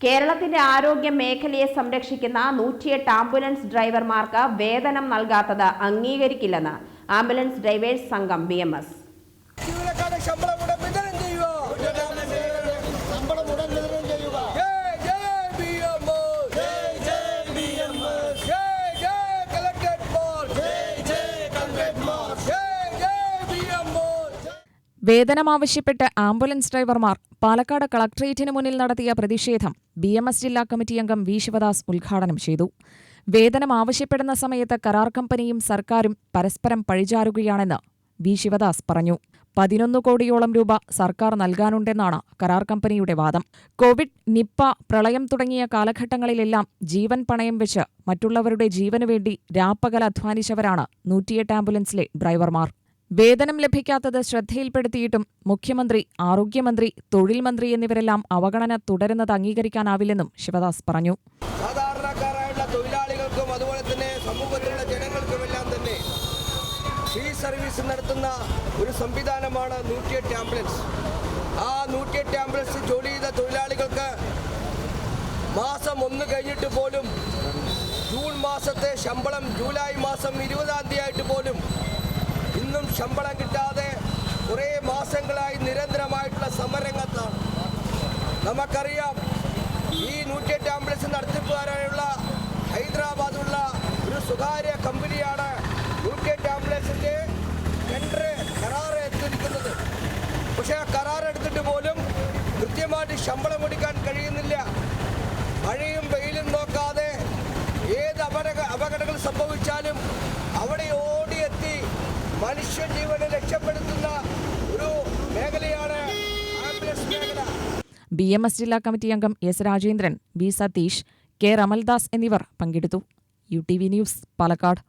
കേരളത്തിന്റെ ആരോഗ്യ മേഖലയെ സംരക്ഷിക്കുന്ന നൂറ്റിയെട്ട് ആംബുലൻസ് ഡ്രൈവർമാർക്ക് വേതനം നൽകാത്തത് അംഗീകരിക്കില്ലെന്ന് ആംബുലൻസ് ഡ്രൈവേഴ്സ് സംഘം ബി വേതനമാവശ്യപ്പെട്ട് ആംബുലൻസ് ഡ്രൈവർമാർ പാലക്കാട് കളക്ട്രേറ്റിന് മുന്നിൽ നടത്തിയ പ്രതിഷേധം ബി എം എസ് ജില്ലാ കമ്മിറ്റി അംഗം വി. ശിവദാസ് ഉദ്ഘാടനം ചെയ്തു. വേതനം ആവശ്യപ്പെടുന്ന സമയത്ത് കരാർ കമ്പനിയും സർക്കാരും പരസ്പരം പഴിചാരുകയാണെന്ന് വി. ശിവദാസ് പറഞ്ഞു. പതിനൊന്ന് കോടിയോളം രൂപ സർക്കാർ നൽകാനുണ്ടെന്നാണ് കരാർ കമ്പനിയുടെ വാദം. കോവിഡ് നിപ്പ പ്രളയം തുടങ്ങിയ കാലഘട്ടങ്ങളിലെല്ലാം ജീവൻ പണയം വെച്ച് മറ്റുള്ളവരുടെ ജീവനു വേണ്ടി രാപ്പകൽ അധ്വാനിച്ചവരാണ് നൂറ്റിയെട്ട് ആംബുലൻസിലെ ഡ്രൈവർമാർ. വേതനം ലഭിക്കാത്തത് ശ്രദ്ധയിൽപ്പെടുത്തിയിട്ടും മുഖ്യമന്ത്രി ആരോഗ്യമന്ത്രി തൊഴിൽ മന്ത്രി എന്നിവരെല്ലാം അവഗണന തുടരുന്നത് അംഗീകരിക്കാനാവില്ലെന്നും ശിവദാസ് പറഞ്ഞു. സാധാരണക്കാരായുള്ള തൊഴിലാളികൾക്കും അതുപോലെ തന്നെ സമൂഹത്തിലുള്ള ജനങ്ങൾക്കുമെല്ലാം തന്നെ ഫ്രീ സർവീസ് നടത്തുന്ന ഒരു സംവിധാനമാണ് നൂറ്റിയെട്ട് ആംബുലൻസ്. ആ നൂറ്റിയെട്ട് ആംബുലൻസ് ജോലി ചെയ്ത തൊഴിലാളികൾക്ക് മാസം ഒന്ന് കഴിഞ്ഞിട്ട് പോലും ജൂൺ മാസത്തെ ശമ്പളം ജൂലൈ മാസം ഇരുപതാം തീയതി ആയിട്ട് പോലും ശമ്പളം കിട്ടാതെ കുറേ മാസങ്ങളായി നിരന്തരമായിട്ടുള്ള സമരംഗത്താണ് നമുക്കറിയാം ഈ നൂറ്റിയെട്ട് ആംബുലൻസ് നടത്തിപ്പുകാരായുള്ള ഹൈദരാബാദുള്ള ഒരു സ്വകാര്യ കമ്പനിയാണ് നൂറ്റിയെട്ട് ആംബുലൻസിന്റെ ടെൻഡർ കരാർ എടുത്തിരിക്കുന്നത്. പക്ഷേ ആ കരാർ എടുത്തിട്ട് പോലും കൃത്യമായിട്ട് ശമ്പളം കൊടുക്കാൻ കഴിയുന്നില്ല. മഴയും വെയിലും നോക്കാതെ ഏത് അപകട അപകടങ്ങൾ സംഭവിച്ചാലും മനുഷ്യജീവനെ രക്ഷപ്പെടുത്തുന്ന ഒരു മേഖലയാണ് മേഖല. ബി എം എസ് ജില്ലാ കമ്മിറ്റി അംഗം S Rajendran B Satheesh K Ramaldas എന്നിവർ പങ്കെടുത്തു. U T V news Palakkad.